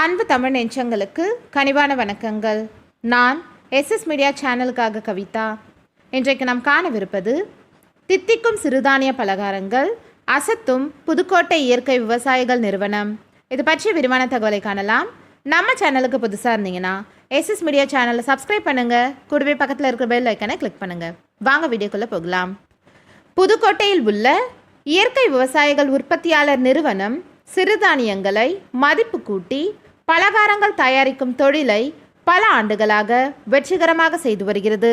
அன்பு தமிழ் நெஞ்சங்களுக்கு கனிவான வணக்கங்கள். நான் எஸ்எஸ் மீடியா சேனலுக்காக கவிதா. இன்றைக்கு நாம் காணவிருப்பது தித்திக்கும் சிறுதானிய பலகாரங்கள் அசத்தும் புதுக்கோட்டை இயற்கை விவசாயிகள் நிறுவனம். இது பற்றிய விரிவான தகவலை காணலாம். நம்ம சேனலுக்கு புதுசாக இருந்தீங்கன்னா எஸ்எஸ் மீடியா சேனலை சப்ஸ்கிரைப் பண்ணுங்கள் கூடவே பக்கத்தில் இருக்கிற பெல் ஐக்கனை கிளிக் பண்ணுங்கள் வாங்க வீடியோக்குள்ளே போகலாம். புதுக்கோட்டையில் உள்ள இயற்கை விவசாயிகள் உற்பத்தியாளர் நிறுவனம் சிறுதானியங்களை மதிப்பு கூட்டி பலகாரங்கள் தயாரிக்கும் தொழிலை பல ஆண்டுகளாக வெற்றிகரமாக செய்து வருகிறது.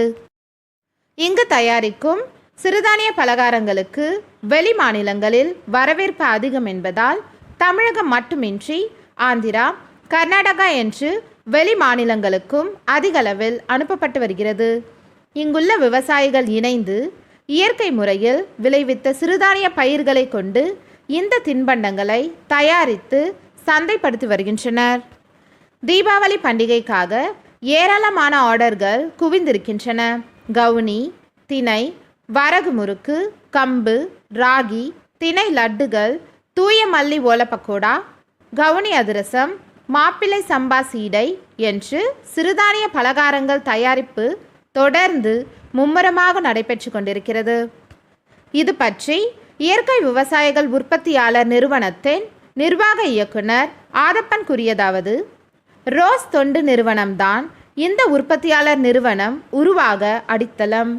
இங்கு தயாரிக்கும் சிறுதானிய பலகாரங்களுக்கு வெளி மாநிலங்களில் வரவேற்பு அதிகம் என்பதால் தமிழகம் மட்டுமின்றி ஆந்திரா கர்நாடகா என்று வெளி மாநிலங்களுக்கும் அதிகளவில் அனுப்பப்பட்டு வருகிறது. இங்குள்ள விவசாயிகள் இணைந்து இயற்கை முறையில் விளைவித்த சிறுதானிய பயிர்களை கொண்டு இந்த தின்பண்டங்களை தயாரித்து சந்தைப்படுத்தி வருகின்றனர். தீபாவளி பண்டிகைக்காக ஏராளமான ஆர்டர்கள் குவிந்திருக்கின்றன. கவுனி திணை வரகு முறுக்கு கம்பு ராகி திணை லட்டுகள் தூய மல்லி ஓல கவுனி அதிரசம் மாப்பிள்ளை சம்பா சீடை என்று சிறுதானிய பலகாரங்கள் தயாரிப்பு தொடர்ந்து மும்முரமாக நடைபெற்று கொண்டிருக்கிறது. இது பற்றி இயற்கை விவசாயிகள் உற்பத்தியாளர் நிறுவனத்தின் நிர்வாக இயக்குனர் ஆதப்பன் கூறியதாவது ரோஸ் தொண்டு நிறுவனம்தான் இந்த உற்பத்தியாளர் நிறுவனம் உருவாக அடித்தளம்.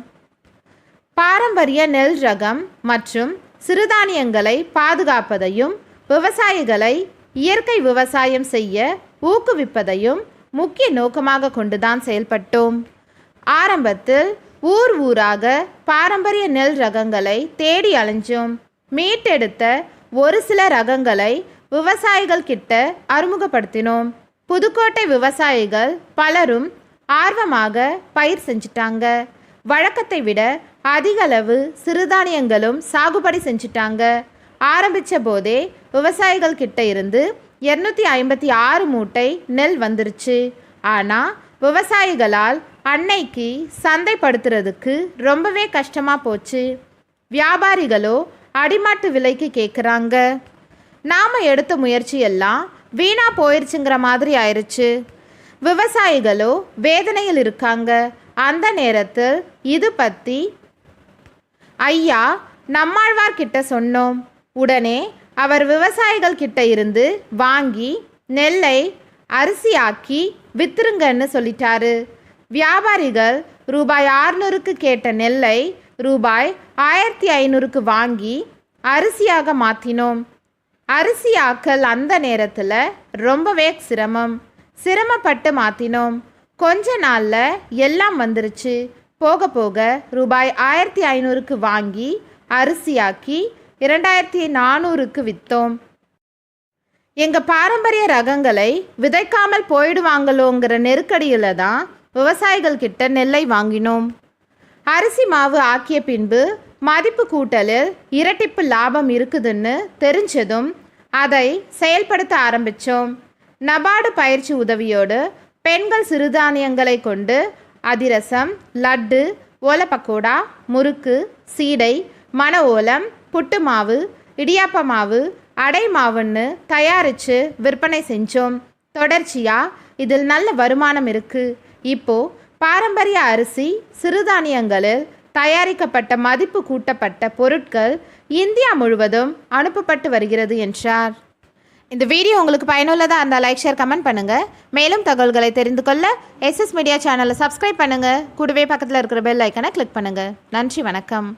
பாரம்பரிய நெல் ரகம் மற்றும் சிறுதானியங்களை பாதுகாப்பதையும் விவசாயிகளை இயற்கை விவசாயம் செய்ய ஊக்குவிப்பதையும் முக்கிய நோக்கமாக கொண்டுதான் செயல்பட்டோம். ஆரம்பத்தில் ஊர் ஊராக பாரம்பரிய நெல் ரகங்களை தேடி அலைஞ்சோம். மீட்டெடுத்த ஒரு சில ரகங்களை விவசாயிகள் கிட்ட அறிமுகப்படுத்தினோம். புதுக்கோட்டை விவசாயிகள் பலரும் ஆர்வமாக பயிர் செஞ்சிட்டாங்க. வழக்கத்தை விட அதிகளவு சிறுதானியங்களும் சாகுபடி செஞ்சிட்டாங்க. ஆரம்பித்த போதே விவசாயிகள் கிட்ட இருந்து இரநூத்தி ஐம்பத்தி ஆறு மூட்டை நெல் வந்துருச்சு. ஆனால் விவசாயிகளால் அன்னைக்கு சந்தைப்படுத்துறதுக்கு ரொம்பவே கஷ்டமாக போச்சு. வியாபாரிகளோ அடிமாட்டு விலைக்கு கேட்குறாங்க நாம் எடுத்த முயற்சி எல்லாம் வீணாக போயிடுச்சுங்கிற மாதிரி ஆயிடுச்சு விவசாயிகளோ வேதனையில் இருக்காங்க. அந்த நேரத்தில் இது பற்றி ஐயா நம்மாழ்வார் கிட்ட சொன்னோம். உடனே அவர் விவசாயிகள் கிட்ட இருந்து வாங்கி நெல்லை அரிசியாக்கி வித்துருங்கன்னு சொல்லிட்டாரு. வியாபாரிகள் ரூபாய் ஆறுநூறுக்கு கேட்ட நெல்லை ரூபாய் ஆயிரத்தி ஐநூறுக்கு வாங்கி அரிசியாக மாற்றினோம் அரிசி ஆக்கல் அந்த நேரத்தில் ரொம்பவே சிரமம். சிரமப்பட்டு மாற்றினோம் கொஞ்ச நாளில் எல்லாம் வந்துருச்சு. போக போக ரூபாய் ஆயிரத்தி ஐநூறுக்கு வாங்கி அரிசியாக்கி இரண்டாயிரத்தி நானூறுக்கு விற்றோம் எங்கள் பாரம்பரிய ரகங்களை விதைக்காமல் போயிடுவாங்களோங்கிற நெருக்கடியில் தான் விவசாயிகள் கிட்ட நெல்லை வாங்கினோம். அரிசி மாவு ஆக்கிய பின்பு மதிப்பு கூட்டலில் இரட்டிப்பு லாபம் இருக்குதுன்னு தெரிஞ்சதும் அதை செயல்படுத்த ஆரம்பித்தோம் நபார்டு பயிற்சி உதவியோடு பெண்கள் சிறுதானியங்களை கொண்டு அதிரசம் லட்டு ஓல பக்கோடா முறுக்கு சீடை மண ஓலம் புட்டு மாவு இடியாப்ப மாவு அடை மாவுன்னு தயாரித்து விற்பனை செஞ்சோம். தொடர்ச்சியாக இதில் நல்ல வருமானம் இருக்குது இப்போது பாரம்பரிய அரிசி சிறுதானியங்களில் தயாரிக்கப்பட்ட மதிப்பு கூட்டப்பட்ட பொருட்கள் இந்தியா முழுவதும் அனுப்பப்பட்டு வருகிறது என்றார். இந்த வீடியோ உங்களுக்கு பயனுள்ளதாக இருந்தால் லைக் ஷேர் கமெண்ட் பண்ணுங்கள் மேலும் தகவல்களை தெரிந்து கொள்ள எஸ்எஸ் மீடியா சேனலை சப்ஸ்கிரைப் பண்ணுங்கள் கூடவே பக்கத்தில் இருக்கிற பெல் ஐக்கனை கிளிக் பண்ணுங்கள் நன்றி வணக்கம்.